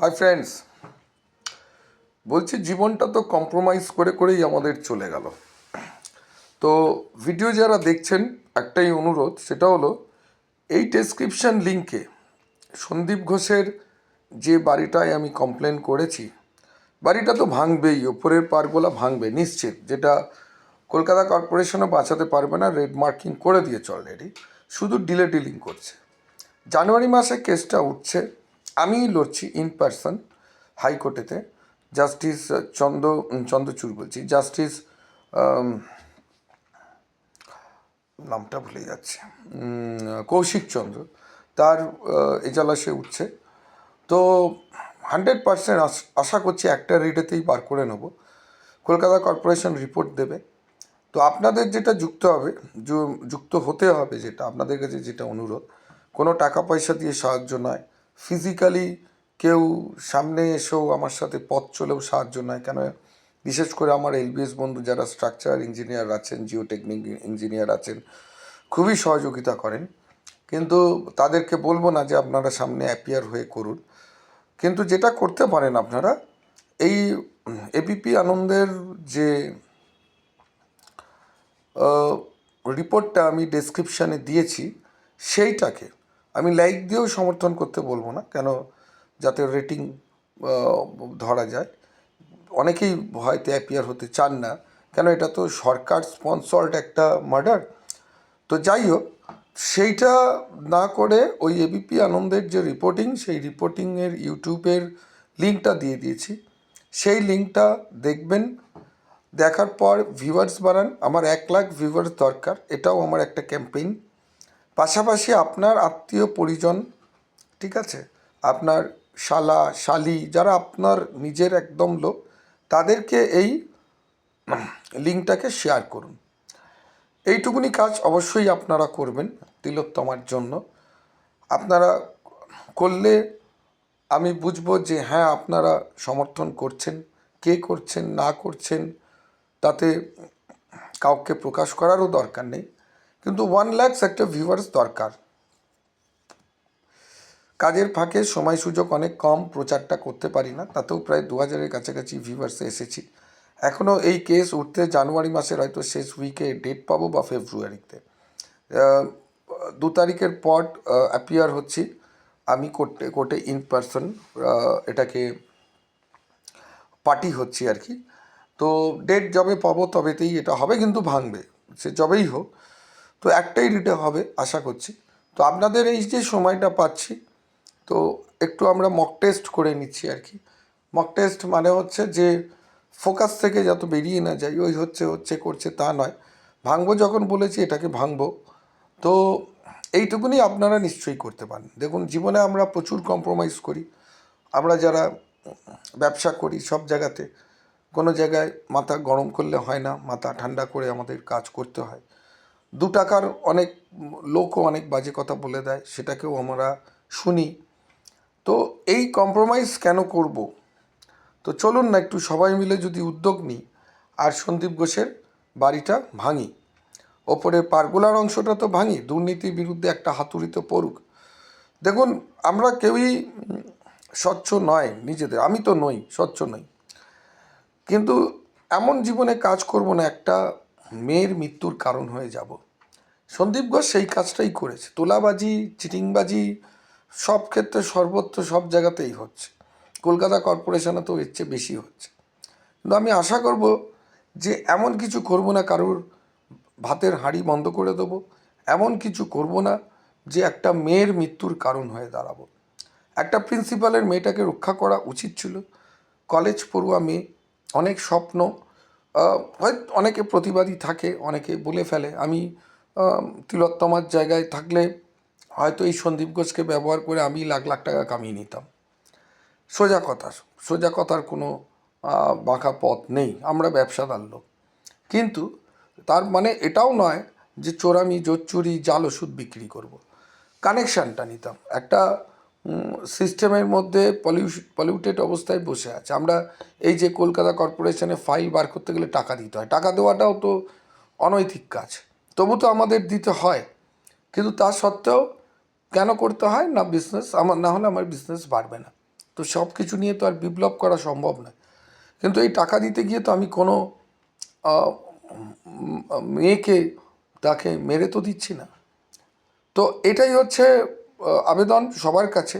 Hi friends বলছি জীবনটা তো কম্প্রোমাইজ করে করেই আমাদের চলে গেল। তো ভিডিও যারা দেখছেন, একটাই অনুরোধ, সেটা হলো এই ডেসক্রিপশন লিঙ্কে সন্দীপ ঘোষের যে বাড়িটায় আমি কমপ্লেন করেছি, বাড়িটা তো ভাঙবেই, ওপরের পারগোলা ভাঙবে, নিশ্চিত। যেটা কলকাতা কর্পোরেশনও বাঁচাতে পারবে না রেড মার্কিং করে দিয়েছে অলরেডি শুধু ডিলে ডিলিং করছে। জানুয়ারি মাসে কেসটা উঠছে আমিই লড়ছি ইন পার্সন হাইকোর্টেতে জাস্টিস চন্দ্র চন্দ্রচূড় বলছি। জাস্টিস নামটা ভুলে যাচ্ছে। কৌশিক চন্দ্র, তার এজালাসে উঠছে। তো হান্ড্রেড পার্সেন্ট আশা করছি একটা রেটেতেই বার করে নেব। কলকাতা কর্পোরেশন রিপোর্ট দেবে। তো আপনাদের যেটা যুক্ত হবে যুক্ত হতে হবে যেটা, আপনাদের কাছে যেটা অনুরোধ, কোনো টাকা পয়সা দিয়ে সাহায্য নয়। ফিজিক্যালি কেউ সামনে এসেও আমার সাথে পথ চলেও সাহায্য নয়। কেন? বিশেষ করে আমার এলবিএস বন্ধু যারা স্ট্রাকচার ইঞ্জিনিয়ার আছেন জিওটেকনিক ইঞ্জিনিয়ার আছেন, খুবই সহযোগিতা করেন। কিন্তু তাদেরকে বলব না যে আপনারা সামনে অ্যাপিয়ার হয়ে করুন। কিন্তু যেটা করতে পারেন আপনারা, এই এবিপি আনন্দের যে রিপোর্টটা আমি ডেসক্রিপশানে দিয়েছি, সেইটাকে আমি লাইক দিয়েও সমর্থন করতে বলব না, কেন যাতে রেটিং ধরা যায়। অনেকেই হয়তো অ্যাপিয়ার হতে চান না, কেন এটা তো সরকার স্পন্সর্ড একটা মার্ডার তো যাই হোক, সেইটা না করে ওই এবিপি আনন্দের যে রিপোর্টিং সেই রিপোর্টিংয়ের ইউটিউবের লিঙ্কটা দিয়ে দিয়েছি। সেই লিঙ্কটা দেখবেন, দেখার পর ভিউয়ার্স বাড়ান। আমার এক লাখ ভিউয়ার্স দরকার, এটাও আমার একটা ক্যাম্পেইন পাশাপাশি আপনার আত্মীয় পরিজন, ঠিক আছে? আপনার শালা, শালি, যারা আপনার নিজের একদম লোক, তাদেরকে এই লিঙ্কটাকে শেয়ার করুন। এইটুকুনি কাজ অবশ্যই আপনারা করবেন তিলোত্তমার জন্য। আপনারা করলে আমি বুঝব যে হ্যাঁ আপনারা সমর্থন করছেন, কে করছেন, না করছেন, তাতে কাউকে প্রকাশ করারও দরকার নেই। কিন্তু ওয়ান ল্যাক্স একটা ভিউয়ার্স দরকার। কাজের ফাঁকে সময় সুযোগ অনেক কম, প্রচারটা করতে পারি না, তাতেও প্রায় দু হাজারের কাছাকাছি ভিউয়ার্সে এসেছি। এখনও এই কেস উঠতে জানুয়ারি মাসের হয়তো শেষ উইকে ডেট পাবো বা ফেব্রুয়ারিতে দু তারিখের পর অ্যাপিয়ার হচ্ছি আমি কোর্টে কোর্টে ইন পার্সন এটাকে পার্টি হচ্ছি আর কি। তো ডেট যবে পাবো তবেতেই এটা হবে, কিন্তু ভাঙবে। সে যবেই হোক তো একটাই রিটে হবে, আশা করছি। তো আপনাদের এই যে সময়টা পাচ্ছি, তো একটু আমরা মক টেস্ট করে নিচ্ছি আর কি। মক টেস্ট মানে হচ্ছে যে ফোকাস থেকে যত বেরিয়ে না যাই, ওই হচ্ছে হচ্ছে, করছে, তা নয়। ভাঙবো যখন বলেছি, এটাকে ভাঙবো। তো এইটুকুনি আপনারা নিশ্চয়ই করতে পারেন। দেখুন, জীবনে আমরা প্রচুর কম্প্রোমাইজ করি। আমরা যারা ব্যবসা করি সব জায়গাতে, কোনো জায়গায় মাথা গরম করলে হয় না, মাথা ঠান্ডা করে আমাদের কাজ করতে হয়। দু টাকার অনেক লোকও অনেক বাজে কথা বলে দেয়, সেটাকেও আমরা শুনি। তো এই কম্প্রোমাইজ কেন করব? তো চলুন না একটু সবাই মিলে যদি উদ্যোগ নিই আর সন্দীপ ঘোষের বাড়িটা ভাঙি। ওপরে পারগোলার অংশটা তো ভাঙি, দুর্নীতির বিরুদ্ধে একটা হাতুড়ি তো পড়ুক। দেখুন, আমরা কেউই স্বচ্ছ নয় নিজেদের, আমি তো নই, স্বচ্ছ নই। কিন্তু এমন জীবনে কাজ করব না একটা মেয়ের মৃত্যুর কারণ হয়ে যাব। সন্দীপ ঘোষ সেই কাজটাই করেছে। তোলাবাজি, চিটিংবাজি, সব ক্ষেত্রে সর্বত্র সব জায়গাতেই হচ্ছে। কলকাতা কর্পোরেশনে তো এর চেয়ে বেশি হচ্ছে। কিন্তু আমি আশা করব যে এমন কিছু করব না, কারোর ভাতের হাঁড়ি বন্ধ করে দেবো। এমন কিছু করব না যে একটা মেয়ের মৃত্যুর কারণ হয়ে দাঁড়াবো। একটা প্রিন্সিপালের মেয়েটাকে রক্ষা করা উচিত ছিল। কলেজ পড়ুয়া মেয়ে, অনেক স্বপ্ন হয়তো অনেকে প্রতিবাদী থাকে, অনেকে বলে ফেলে। আমি তিলোত্তমার জায়গায় থাকলে হয়তো এই সন্দীপ ঘোষকে ব্যবহার করে আমি লাখ লাখ টাকা কামিয়ে নিতাম। সোজা কথা, সোজা কথার কোনো বাঁকা পথ নেই। আমরা ব্যবসাদার লোক। কিন্তু তার মানে এটাও নয় যে চোরামি, জোচ্চুরি, জাল ওষুধ বিক্রি করব। কানেকশানটা নিতাম। একটা সিস্টেমের মধ্যে পলিউশ পলিউটেড অবস্থায় বসে আছে। আমরা এই যে কলকাতা কর্পোরেশনে ফাইল বার করতে গেলে টাকা দিতে হয়। টাকা দেওয়াটাও তো অনৈতিক কাজ। তবু তো আমাদের দিতে হয়। কিন্তু তা সত্ত্বেও কেন করতে হয়? না বিজনেস আমার না হলে আমার বিজনেস বাড়বে না। তো সব কিছু নিয়ে তো আর বিপ্লব করা সম্ভব নয়। কিন্তু এই টাকা দিতে গিয়ে তো আমি কোনো মেয়েকে, তাকে মেরে তো দিচ্ছি না। তো এটাই হচ্ছে আবেদন সবার কাছে।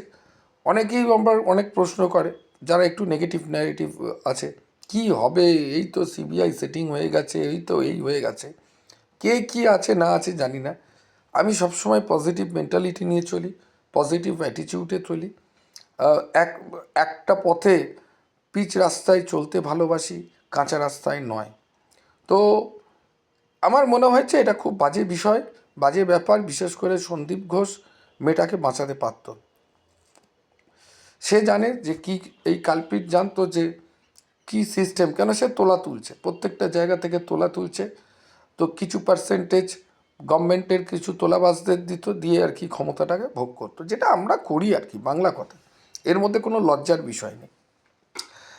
অনেকেই আমার অনেক প্রশ্ন করে, যারা একটু নেগেটিভ নেগেটিভ আছে, কি হবে? এই তো সিবিআই সেটিং হয়ে গেছে, এই তো এই হয়ে গেছে। কে কি আছে, না আছে জানি না। আমি সবসময় পজিটিভ মেন্টালিটি নিয়ে চলি পজিটিভ অ্যাটিটিউডে চলি। এক, একটা পথে পিচ রাস্তায় চলতে ভালোবাসি, কাঁচা রাস্তায় নয়। তো আমার মনে হয়েছে এটা খুব বাজে বিষয়, বাজে ব্যাপার। বিশেষ করে সন্দীপ ঘোষ মেয়েটাকে বাঁচাতে পারত। সে জানে যে কি, এই কালপিট জানতো যে কি সিস্টেম কেন সে তোলা তুলছে? প্রত্যেকটা জায়গা থেকে তোলা তুলছে। তো কিছু পার্সেন্টেজ গভর্নমেন্টের কিছু তোলাবাজদের দিত, দিয়ে আর কি ক্ষমতাটাকে ভোগ করতো। যেটা আমরা করি আর কি, বাংলা কথা। এর মধ্যে কোনো লজ্জার বিষয় নেই।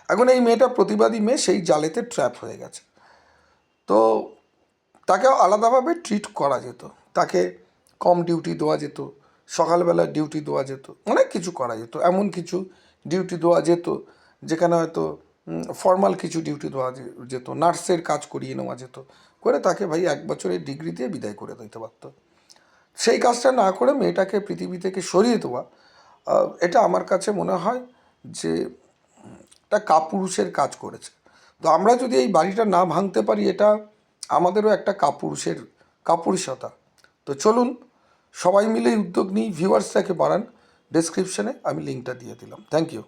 এখন এই মেয়েটা প্রতিবাদী মেয়ে, সেই জালেতে ট্র্যাপ হয়ে গেছে। তো তাকে আলাদাভাবে ট্রিট করা যেত। তাকে কম ডিউটি দেওয়া যেত। সকালবেলা ডিউটি দেওয়া যেত, অনেক কিছু করা যেত, এমন কিছু ডিউটি দেওয়া যেত যেখানে হয়তো ফর্মাল কিছু ডিউটি দেওয়া যেত, নার্সের কাজ করিয়ে নেওয়া যেত, করে তাকে ভাই এক বছরের ডিগ্রি দিয়ে বিদায় করে দিতে পারত। সেই কাজটা না করে মেয়েটাকে পৃথিবী থেকে সরিয়ে দেওয়া এটা আমার কাছে মনে হয় যে, একটা কাপুরুষের কাজ করেছে। তো আমরা যদি এই বাড়িটা না ভাঙতে পারি, এটা আমাদেরও একটা কাপুরুষের, কাপুরুষতা। তো চলুন সবাই মিলে উদ্যোগ নিই ভিউয়ার্সটাকে বাড়ান। ডেসক্রিপশনে আমি লিঙ্কটা দিয়ে দিলাম। Thank you